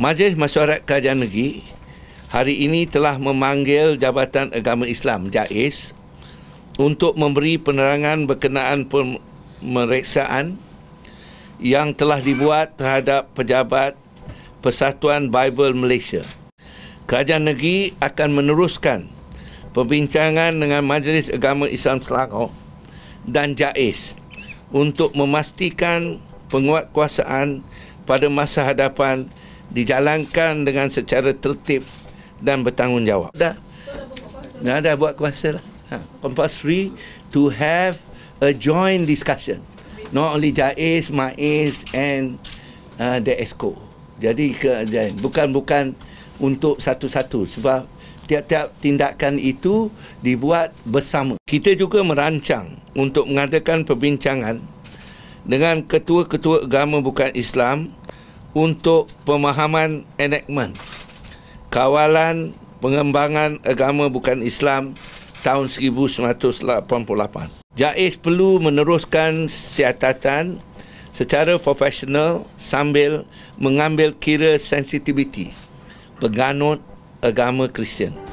Majlis Mesyuarat Kerajaan Negeri hari ini telah memanggil Jabatan Agama Islam JAIS untuk memberi penerangan berkenaan pemeriksaan yang telah dibuat terhadap pejabat Persatuan Bible Malaysia. Kerajaan negeri akan meneruskan perbincangan dengan Majlis Agama Islam Selangor dan JAIS untuk memastikan penguatkuasaan pada masa hadapan dijalankan dengan secara tertib dan bertanggungjawab. Dah. Dah dah buat kuasa lah. Ha, compulsory to have a joint discussion. Not only JAIS, MAIS and uh, the ESCO. Jadi ke, bukan bukan untuk satu-satu sebab tiap-tiap tindakan itu dibuat bersama. Kita juga merancang untuk mengadakan perbincangan dengan ketua-ketua agama bukan Islam untuk pemahaman enactment kawalan pengembangan agama bukan Islam tahun 1988. JAIS perlu meneruskan siasatan secara profesional sambil mengambil kira sensitiviti penganut agama Kristian.